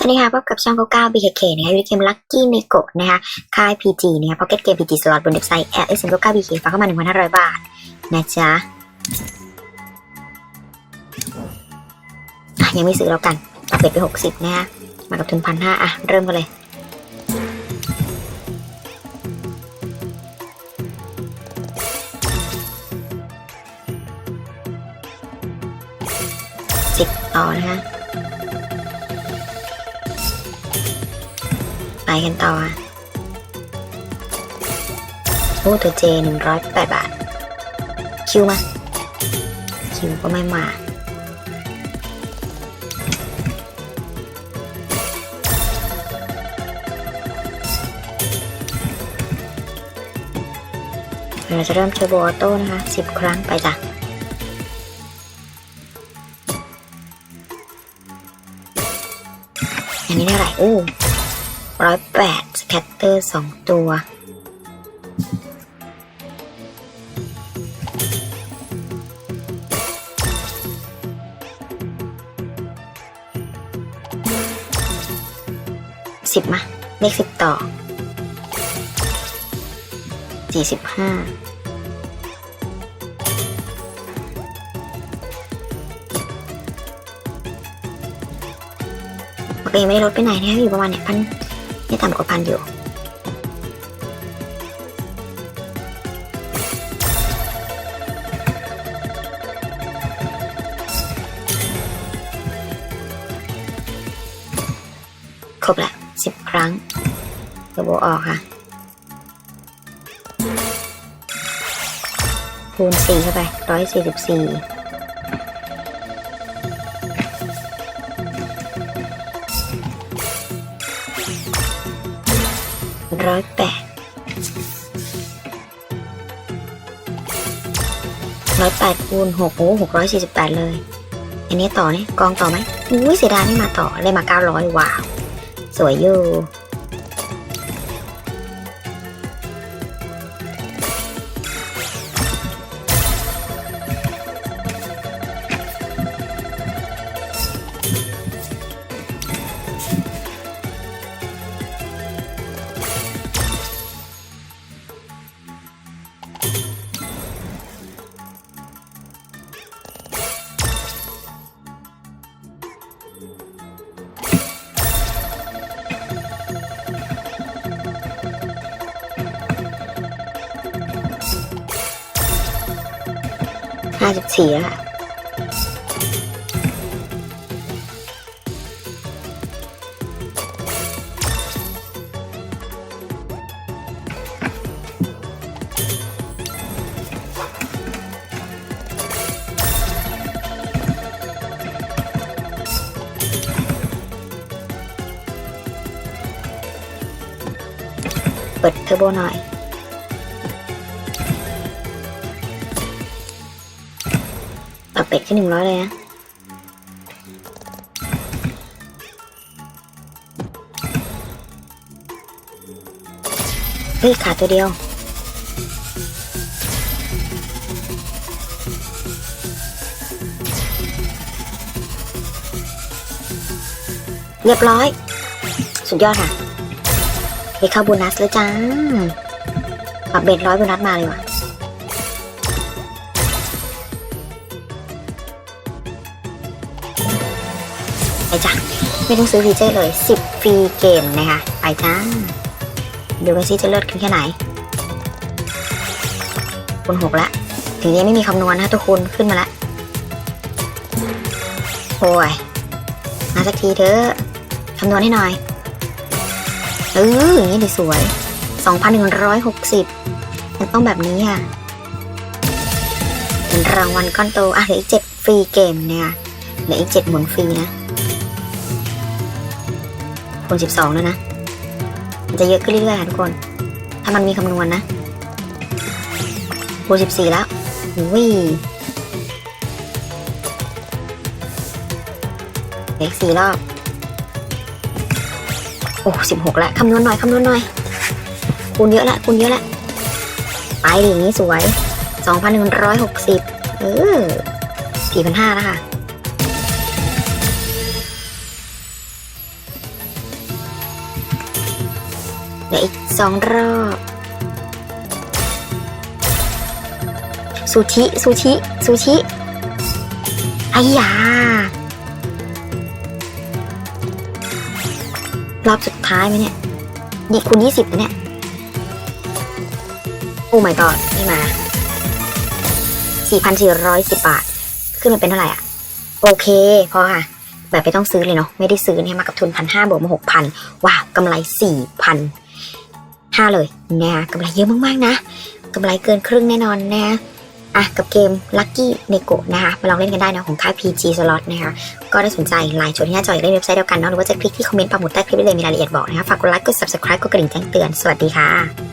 สวัสดีค่ะพบกับช่อง99 BKK นะคะอยู่ในเกม Lucky n e g o นะคะค่าย PG เนี่ย Pocket Game PG Slot บนเว็บไซต์ s m 99 BK ฝากเข้ามา 1,500 บาท นะจ๊ะ ยังไม่ซื้อแล้วกันปรับเบ็ดไป 60 นะคะมากับทุนพันห้าอะ เริ่มกันเลย สิบต่อนะคะ ไปกันต่อโอ้ตัวเจหนึ่งร้อยแปดบาท คิวมา คิวก็ไม่มา เราจะเริ่มเทอร์โบออโต้นะคะสิบครั้งไปจ้ะอันนี้เท่าไหร่โอ้ ร้อยแปดสแคตเตอร์สองตัว สิบมา เลขสิบต่อ สี่สิบห้าโอเคไม่ได้ลดไปไหนนะคะอยู่ประมาณเนี่ยพัน ไม่ต่ำกว่าพันอยู่ ครบละสิบครั้งเทอร์โบออกค่ะ คูณสี่เข้าไปร้อยสี่สิบสี่ ร้อยแปดร้อยแปดคูณหกโอ้หกร้อยสี่สิบแปดเลย อันนี้ต่อเนี่ยกองต่อไหมอุ้ยเสียดายไม่มาต่อเลยมาเก้าร้อยว้าว สวยอยู่าสิบสี่แล้วค่ะเปิดเทอร์โบหน่อย เป็ดขึ้นหนึ่งร้อยเลยนะเฮ้ยขาดตัวเดียว เรียบร้อย สุดยอดค่ะไปเข้าโบนัสแล้วจ้าปรับเบ็ดร้อยโบนัสมาเลยว่ะ ไปจ้ะไม่ต้องซื้อฟีเจอร์เลย 10 ฟรีเกมนะคะ ไปจ้าดูกันซิจะเลิศขึ้นแค่ไหนคูณหกละ ถึงยังไม่มีคำนวณนะทุกคนขึ้นมาละ โอ้ย มาสักทีเถอะ คำนวณให้หน่อย เอออย่างนี้ดีสวย 2,160 มันต้องแบบนี้ค่ะเป็นรางวัลก้อนโต อะเหลืออีก7ฟรีเกมเนี่ยเหลืออีก7หมุนฟรีนะ คูณสิบสองแล้วนะ มันจะเยอะขึ้นเรื่อยๆค่ะทุกคน ถ้ามันมีคำนวณนะคูณสิบสี่แล้วอุ้ยเลืออีกสี่รอบ โอ้สิบหกแล้วคำนวณหน่อย คำนวณหน่อย คูณเยอะละ คูณเยอะละ ไปดิอย่างนี้สวยสองพันหนึ่งร้อยหกสิบเออสี่พันห้าแล้วค่ะ เหลืออีกสองรอบซูชิซูชิซูชิไอ้ยารอบสุดท้ายไหมเนี่ยดีคูณยี่สิบเนี่ย โอ้ my god นี่มา 4,410 บาท ขึ้นมาเป็นเท่าไหร่อะ โอเค พอค่ะ แบบไม่ต้องซื้อเลยเนาะ ไม่ได้ซื้อเนี่ยมากับทุนพันห้าบวกมาหกพันว้าวกำไรสี่พัน ห้าเลยนะคะกำไรเยอะมากๆนะกำไรเกินครึ่งแน่นอนนะอะกับเกม Lucky n e g o นะคะมาลองเล่นกันได้นะของค่าย PG Slot นะคะก็ได้สนใจไลน์ชวนที่หน้าจออยาเล่นเว็บไซต์เดียวกันเนาะหรือว่าจะคลิกที่คอมเมนต์ปักหมุดใต้คลิปได้เลยมีรายละเอียดบอกนะคะฝากกดไลค์กด subscribe กดกระดิ่งแจ้งเตือนสวัสดีค่ะ